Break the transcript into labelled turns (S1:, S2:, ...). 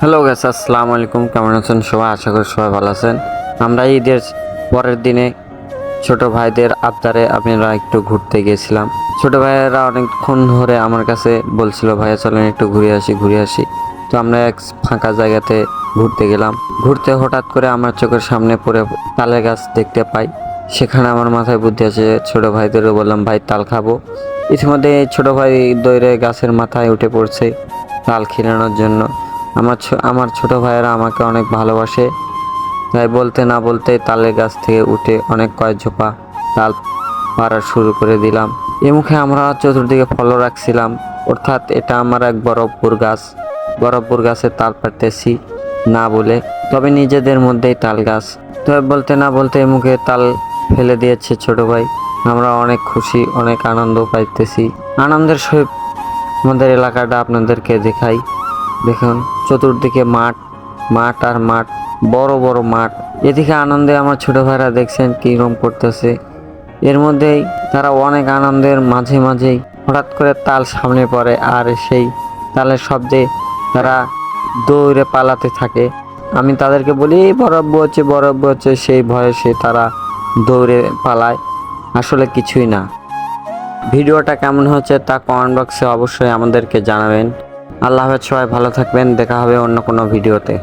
S1: Hello gas আসসালামু আলাইকুম। কেমন আছেন সবাই? আশা করি সবাই ভালো আছেন। আমরা ঈদের পরের দিনে ছোট ভাইদের আবদারে আপনারা একটু ঘুরতে গিয়েছিলাম। ছোট ভাইয়েরা অনেকক্ষণ ধরে আমার কাছে বলছিল, ভাইয়া, চলেন একটু ঘুরে আসি ঘুরে আসি। তো আমরা এক ফাঁকা জায়গাতে ঘুরতে গেলাম। ঘুরতে হঠাৎ করে আমার চোখের সামনে পড়ে তালের গাছ দেখতে পাই। সেখানে আমার মাথায় বুদ্ধি আছে ছোট ভাইদেরও বললাম, ভাই, তাল খাব। ইতিমধ্যে ছোট ভাই দৈরে গাছের মাথায় উঠে পড়ছে তাল খিলানোর জন্য। আমার আমার ছোট ভাইয়েরা আমাকে অনেক ভালোবাসে। তাই বলতে না বলতে তালের গাছ থেকে উঠে অনেক কয়েক ঝোপা তাল পাড়া শুরু করে দিলাম। এ মুখে আমরা চতুর্দিকে ফলো রাখছিলাম। অর্থাৎ এটা আমার এক বরফপুর গাছ। বরফপুর গাছে তাল পাড়তেছি না বলে, তবে নিজেদের মধ্যেই তাল গাছ। তবে বলতে না বলতে এ মুখে তাল ফেলে দিয়েছে ছোট ভাই। আমরা অনেক খুশি, অনেক আনন্দ পাইতেছি। আনন্দের সহিত আমাদের এলাকাটা আপনাদেরকে দেখাই। দেখুন, চতুর্দিকে মাঠ মাঠ আর মাঠ, বড় বড় মাঠ। এদিকে আনন্দে আমার ছোট ভাইরা দেখছেন কীরকম করতেছে। এর মধ্যেই তারা অনেক আনন্দের মাঝে মাঝেই হঠাৎ করে তাল সামনে পড়ে আর সেই তালের শব্দে তারা দৌড়ে পালাতে থাকে। আমি তাদেরকে বলি, "এই বরফ হচ্ছে বরফ হচ্ছে। সেই ভয়ে সে তারা দৌড়ে পালায়। আসলে কিছুই না। ভিডিওটা কেমন হচ্ছে তা কমেন্ট বক্সে অবশ্যই আমাদেরকে জানাবেন। আল্লাহ সবাই ভালো থাকবেন। দেখা হবে অন্য কোনো ভিডিওতে।